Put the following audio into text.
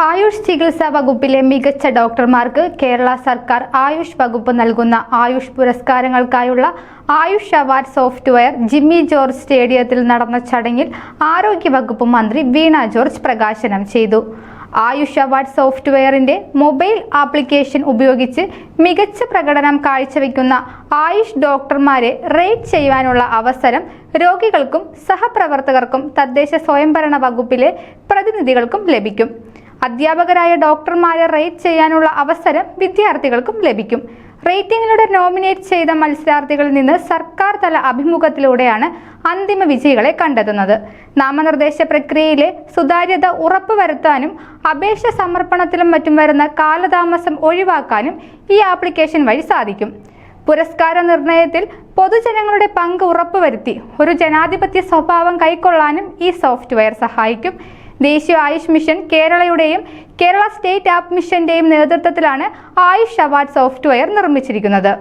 ആയുഷ് ചികിത്സാ വകുപ്പിലെ മികച്ച ഡോക്ടർമാർക്ക് കേരള സർക്കാർ ആയുഷ് വകുപ്പ് നൽകുന്ന ആയുഷ് പുരസ്കാരങ്ങൾക്കായുള്ള ആയുഷ് അവാർഡ് സോഫ്റ്റ്വെയർ ജിമ്മി ജോർജ് സ്റ്റേഡിയത്തിൽ നടന്ന ചടങ്ങിൽ ആരോഗ്യ വകുപ്പ് മന്ത്രി വീണ ജോർജ് പ്രകാശനം ചെയ്തു. ആയുഷ് അവാർഡ് സോഫ്റ്റ്വെയറിന്റെ മൊബൈൽ ആപ്ലിക്കേഷൻ ഉപയോഗിച്ച് മികച്ച പ്രകടനം കാഴ്ചവെക്കുന്ന ആയുഷ് ഡോക്ടർമാരെ റേറ്റ് ചെയ്യുവാനുള്ള അവസരം രോഗികൾക്കും സഹപ്രവർത്തകർക്കും തദ്ദേശ സ്വയംഭരണ വകുപ്പിലെ പ്രതിനിധികൾക്കും ലഭിക്കും. അധ്യാപകരായ ഡോക്ടർമാരെ റേറ്റ് ചെയ്യാനുള്ള അവസരം വിദ്യാർത്ഥികൾക്കും ലഭിക്കും. റേറ്റിംഗിലൂടെ നോമിനേറ്റ് ചെയ്ത മത്സരാർത്ഥികളിൽ നിന്ന് സർക്കാർ തല അഭിമുഖത്തിലൂടെയാണ് അന്തിമ വിജയികളെ കണ്ടെത്തുന്നത്. നാമനിർദ്ദേശ പ്രക്രിയയിലെ സുതാര്യത ഉറപ്പുവരുത്താനും അപേക്ഷ സമർപ്പണത്തിലും മറ്റും വരുന്ന കാലതാമസം ഒഴിവാക്കാനും ഈ ആപ്ലിക്കേഷൻ വഴി സാധിക്കും. പുരസ്കാര നിർണയത്തിൽ പൊതുജനങ്ങളുടെ പങ്ക് ഉറപ്പുവരുത്തി ഒരു ജനാധിപത്യ സ്വഭാവം കൈക്കൊള്ളാനും ഈ സോഫ്റ്റ്വെയർ സഹായിക്കും. ദേശീയ ആയുഷ് മിഷൻ കേരളയുടെയും കേരള സ്റ്റേറ്റ് ആപ്പ് മിഷന്റെയും നേതൃത്വത്തിലാണ് ആയുഷ് അവാർഡ് സോഫ്റ്റ്വെയർ നിർമ്മിച്ചിരിക്കുന്നത്.